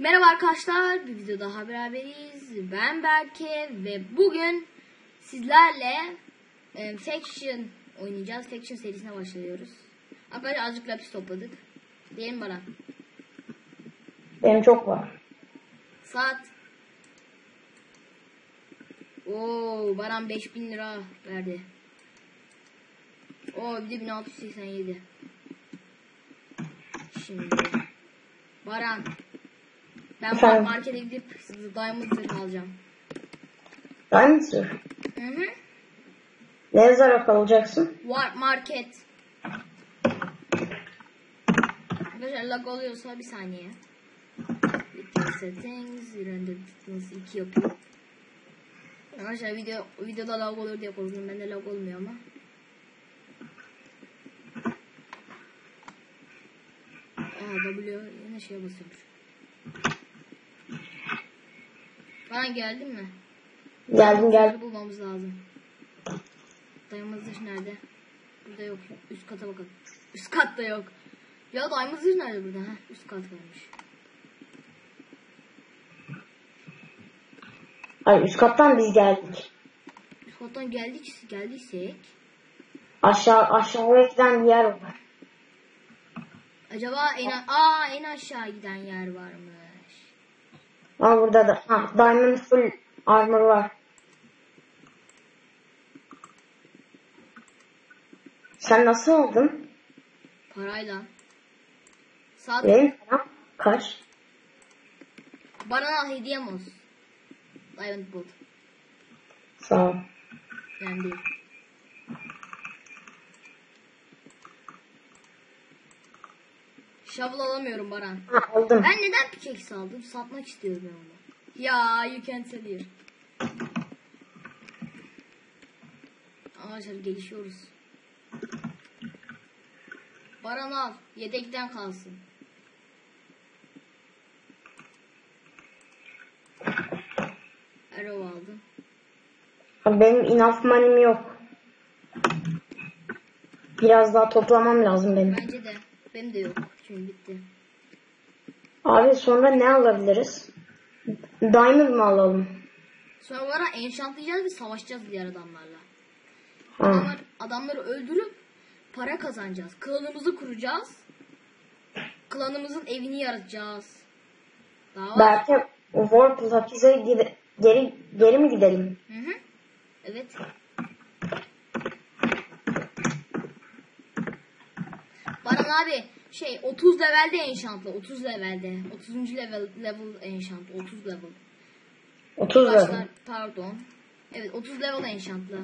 Merhaba arkadaşlar, bir video daha beraberiz. Ben Berke ve bugün sizlerle e, Faction oynayacağız. Faction serisine başlıyoruz. Arkadaşlar azıcık lapis topladık. Değil mi Baran? Benim çok var. Saat. Oo, Baran 5000 lira verdi. Oo, bir de 1687. Şimdi. Baran. Ben Efendim? markete gidip Diamond zırh alacağım. Ben sır. Hı hı. Ne yazarak alacaksın? War market. Arkadaşlar lag oluyorsa bir saniye. Settings, render distance 2 yapıyor. Arkadaşlar video videoda lag olur diye korkuyorum. Bende lag olmuyor ama. Aa W yine şeye basıyormuş. Bana geldin mi? Geldim geldim. bulmamız lazım. Diamond zırh nerede? Burada yok. Üst kata bakalım. Üst katta yok. Ya Diamond zırh nerede burada? Ha, üst kat varmış. Hayır üst kattan biz geldik. Üst kattan geldik, geldiysek Aşağı aşağıya giden bir yer var. acaba en aa en aşağı giden yer varmış. Ama burada da ha, Diamond full armor var. Sen nasıl aldın? Parayla. Saat Benim param kaç? bana hediyem olsun. Diamond Bolt. Sağ ol. Yani değil. Shovel alamıyorum Baran. Aldım. Ben neden pickaxe aldım? Satmak istiyorum ben onu. Ya you can sell here. Arkadaşlar gelişiyoruz. Baran al. Yedekten kalsın. Arrow aldım. Benim enough money'm yok. Biraz daha toplamam lazım benim. Bence de. Benim de yok. Çünkü bitti. Abi sonra ne alabiliriz? Diamond mı alalım? Sonra Baran enchantlayacağız ve savaşacağız diğer adamlarla. Ha. Adamlar, adamları öldürüp para kazanacağız. Klanımızı kuracağız. Klanımızın evini yaratacağız. Daha var. Belki Warp Lapiz'e gide- geri, geri mi gidelim? Hı hı. Evet. Baran abi şey 30 levelde enchantlı 30 levelde 30. level level enchant 30 level 30 Başlar, lira. pardon evet 30 level enchantlı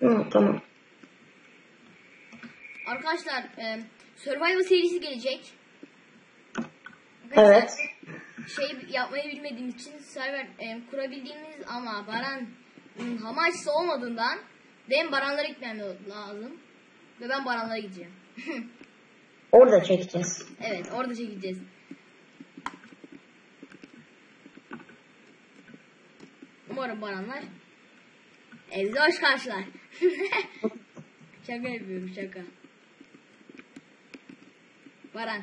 Hı, tamam. arkadaşlar e, survival serisi gelecek Evet. şey yapmayı bilmediğim için server e, kurabildiğimiz ama Baran ım, hamaçsı olmadığından benim Baranlara gitmem lazım. Ve ben Baranlara gideceğim. Orada çekeceğiz. evet orada çekeceğiz. Umarım Baranlar evde hoş karşılar. şaka yapıyorum şaka. Baran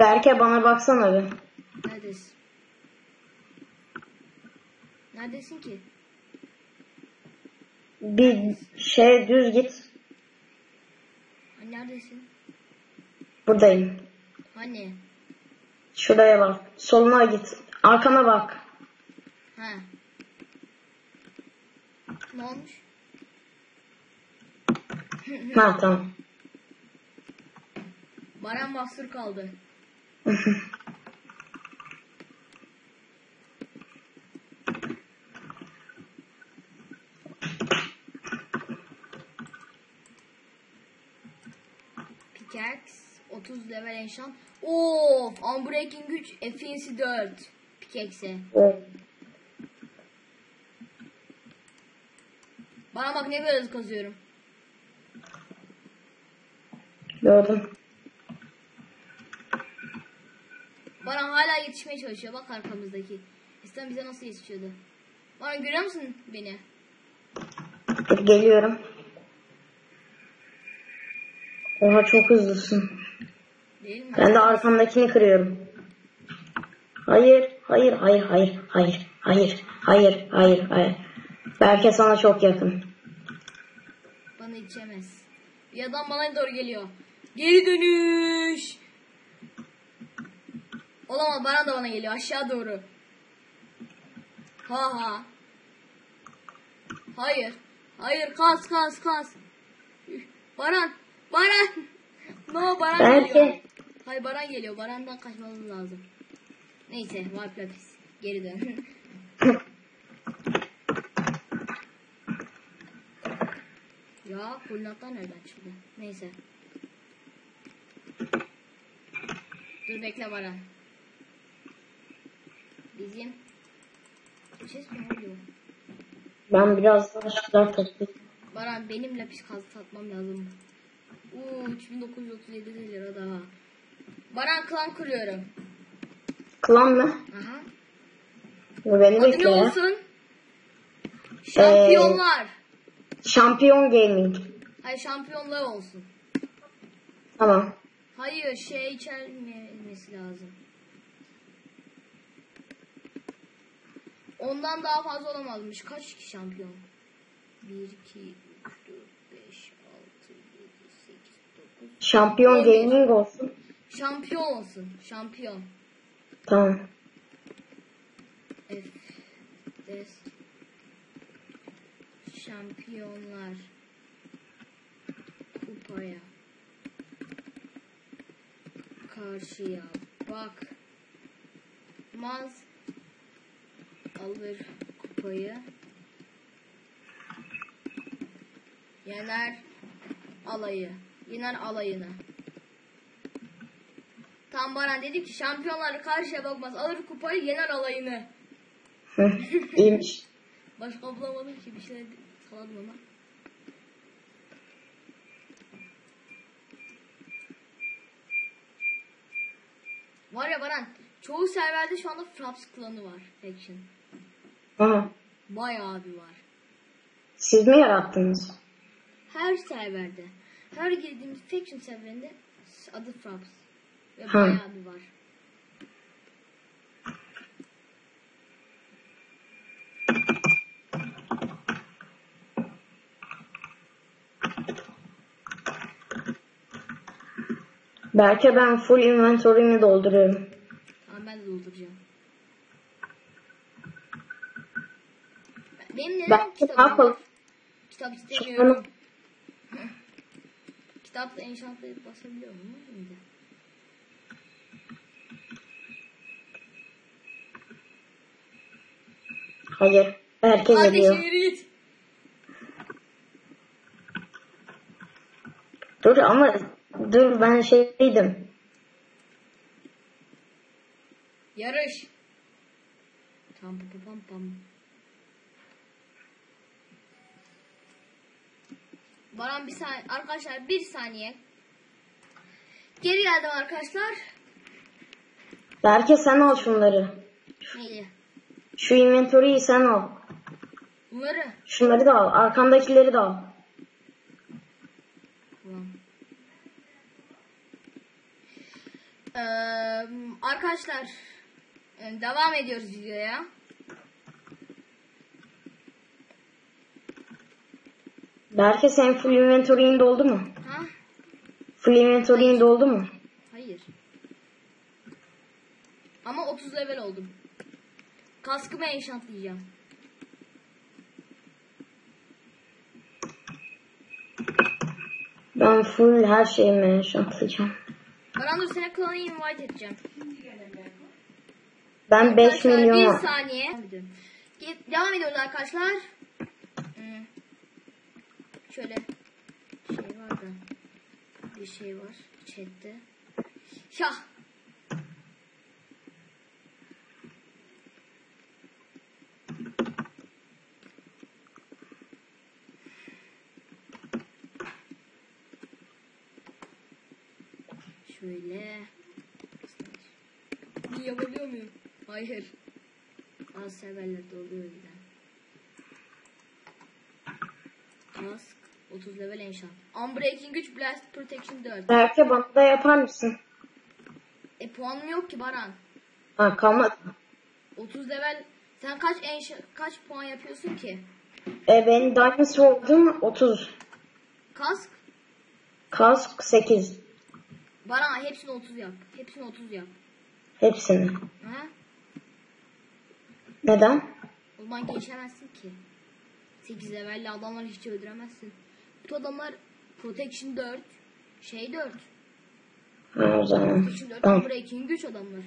Berke bana baksana bir. neredesin? Neredesin ki? Bir şey düz git. Neredesin? Buradayım. Hani? Şuraya bak. Soluna git. Arkana bak. Ha. Ne olmuş? Ha tamam. Baran mahsur kaldı. Pickaxe 30 level enchant. Of, unbreaking güç efficiency 4. Pickaxe. Evet. Bana bak ne böyle kazıyorum. Gördüm. Bana hala yetişmeye çalışıyor. Bak arkamızdaki. Eskiden bize nasıl yetişiyordu. Bana görüyor musun beni? Geliyorum. Oha çok hızlısın. Değil mi? Ben de arkamdakini kırıyorum. Hayır, hayır, hayır, hayır, hayır, hayır, hayır, hayır, hayır. Berke sana çok yakın. Bana içemez. Bir adam bana doğru geliyor. Geri dönüş. Olamaz bana da bana geliyor aşağı doğru. Ha ha. Hayır. Hayır kas kas kas. Baran. Baran. No Baran Belki- geliyor. Hayır Baran geliyor. Baran'dan kaçmamız lazım. Neyse Vibe Lapis. Geri dön. ya kulaklar nereden çıktı? Neyse. Dur bekle Baran. Bizim ses mi oluyor? Ben biraz daha şunlar toplayayım. Baran benim lapis kazı satmam lazım. Uuu 3937 lira daha. Baran klan kuruyorum. Klan mı? Aha. Bu beni Adı ne bekle ya. olsun? Şampiyonlar. Şampiyon Gaming. Hayır şampiyonlar olsun. Tamam. Hayır şey içermesi lazım. Ondan daha fazla olamazmış. Kaç ki şampiyon? 1, 2, 3, 4, 5, 6, 7, 8, 9. Şampiyon. Gaming olsun. Şampiyon olsun. Şampiyon. Tamam. F. Des. Şampiyonlar. Kupaya. Karşıya bak. Maz. Alır kupayı. Yener alayı. Yener alayını. Tam Baran dedi ki şampiyonlar karşıya bakmaz. Alır kupayı yener alayını. İyiymiş. Başka bulamadım ki bir şeyler saladım ama. Var ya Baran, çoğu serverde şu anda Fraps klanı var. Faction. Ha, Bayağı bir var. siz mi yarattınız? Her serverde. Her girdiğimiz Faction serverinde adı Fraps. Ve Ha. bayağı bir var. Belki ben full inventory'mi dolduruyorum. Tamam ben de dolduracağım. Benim neden var? yapalım? Kitap istemiyorum. Kitapta enşantları basabiliyor muyum şimdi? Hayır. Berke Hadi geliyor. şehri git. Dur ama dur ben şeydeydim. Yarış. Tam pam pam pam. Baran bir saniye. Arkadaşlar bir saniye. Geri geldim arkadaşlar. Berke sen al şunları. Neydi? Şu inventory'yi sen al. Bunları. Şunları da al. Arkandakileri de al. Tamam. Ee, arkadaşlar e, devam ediyoruz videoya. Berke senin full inventory'in doldu mu? Ha? Full inventory'in doldu mu? Hayır. Ama 30 level oldum. Kaskımı enchantlayacağım. Ben full her şeyimi enchantlayacağım. Baran dur seni klana invite edeceğim. Ben 5 Arkadaşlar, milyon... Bir saniye. Devam ediyoruz arkadaşlar. Şöyle şey var da bir şey var chatte. Şah. Şöyle. Bir yapabiliyor muyum? Hayır. Az severler de oluyor yüzden. Mask 30 level enchant. Unbreaking güç Blast Protection 4. Berke bana da yapar mısın? puanım yok ki Baran. Ha kalmadı. 30 level sen kaç en kaç puan yapıyorsun ki? E, benim Diamond Sword'um 30. Kask? Kask 8. Baran hepsini 30 yap. Hepsini 30 yap. Hepsini. Ha? Neden? O zaman geçemezsin ki. 8 levelli adamları hiç öldüremezsin. Bu adamlar Protection 4, şey 4. Ha o zaman. Protection 4 Tamam. Breaking güç adamlar.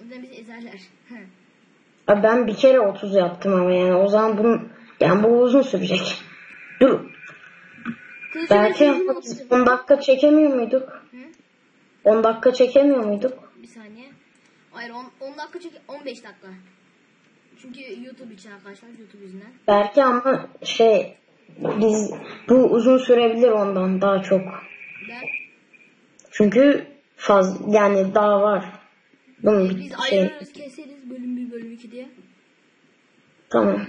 O yüzden bizi ezerler. Ha, Ben bir kere 30 yaptım ama yani o zaman bunun yani bu uzun sürecek. Dur. Kılıcı Belki ve zırhını 30 yap. 10 dakika çekemiyor muyduk? Hı? 10 dakika çekemiyor muyduk? Bir saniye. Hayır 10, 10 dakika çek 15 dakika. Çünkü YouTube için arkadaşlar YouTube yüzünden. Belki ama şey biz bu uzun sürebilir ondan daha çok. Çünkü faz yani daha var. Bunun biz bir şey ayırırız keseriz bölüm 1 bölüm 2 diye. tamam.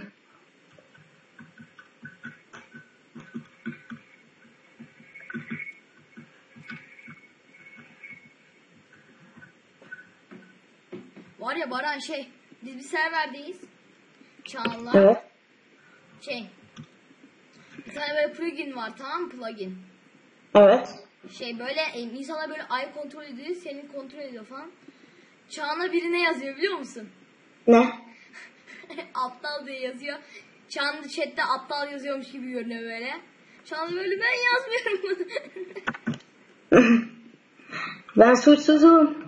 Var ya Baran şey biz bir serverdeyiz. Çağan'la. Evet. Şey. Tane böyle plugin var tamam mı plugin? Evet. Şey böyle e, insanlar böyle ay kontrol ediyor, senin kontrol ediyor falan. Çağan'a birine yazıyor biliyor musun? Ne? aptal diye yazıyor. Çağan da chatte aptal yazıyormuş gibi görünüyor böyle. Çağan da böyle ben yazmıyorum. Ben suçsuzum.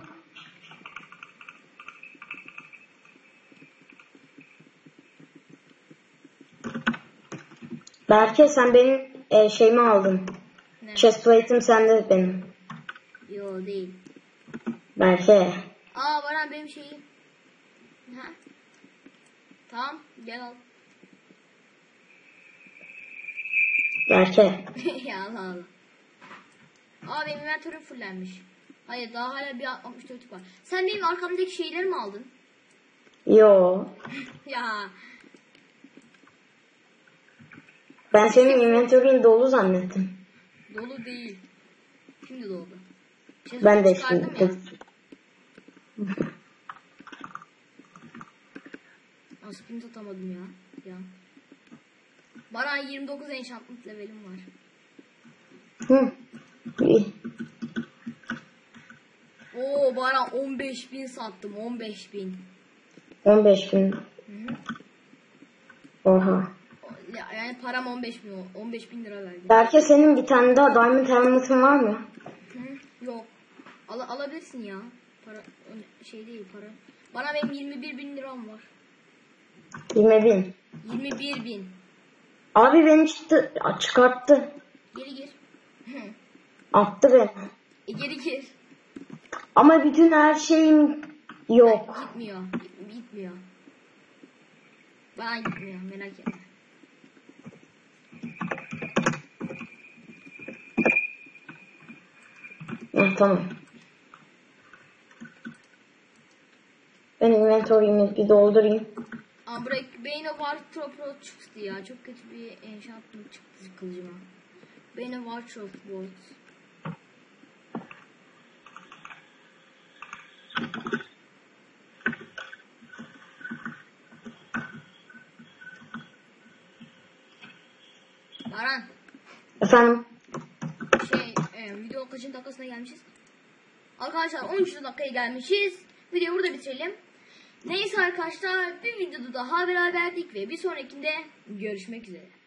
Berke sen benim e, şeyimi aldın. ne? Chest plate'im sende benim. Yo değil. Berke. Aa Baran benim şeyim. Ha? Tamam gel al. Berke. ya Allah Allah. Aa benim inventörüm fullenmiş. Hayır daha hala bir 64 var. Sen benim arkamdaki şeyleri mi aldın? Yo. Ya Ben senin inventörün dolu zannettim. dolu değil. Şimdi doldu. Şey, Ben de şimdi. sprint atamadım ya. ya. Baran 29 enchantment levelim var. Hı. İyi. Oo Baran 15.000 sattım 15.000. 15 gün. Hı hı. Oha. Ya- Yani param 15 bin, 15 bin lira verdi. Berke senin bir tane daha diamond helmet'ın var mı? Hı? Yok. Al alabilirsin ya. Para şey değil para. Bana benim 21 bin liram var. 20 bin. 21 bin. Abi beni çıktı, çıkarttı. Geri gir. Hı. Attı beni. E, geri gir. Ama bütün her şeyim yok. Gitmiyor. Git- Gitmiyor. Bana gitmiyor merak etme. Hı, tamam. Ben inventory'imi bir doldurayım. Aa bırak Bane of Wartrop çıktı ya. Çok kötü bir enchantment çıktı kılıcıma. Bane of Wartrop Bolt. Baran Efendim? Video kaçın dakikasına gelmişiz? Arkadaşlar 13 dakikaya gelmişiz. Videoyu burada bitirelim. Neyse arkadaşlar bir videoda daha beraberdik ve bir sonrakinde görüşmek üzere.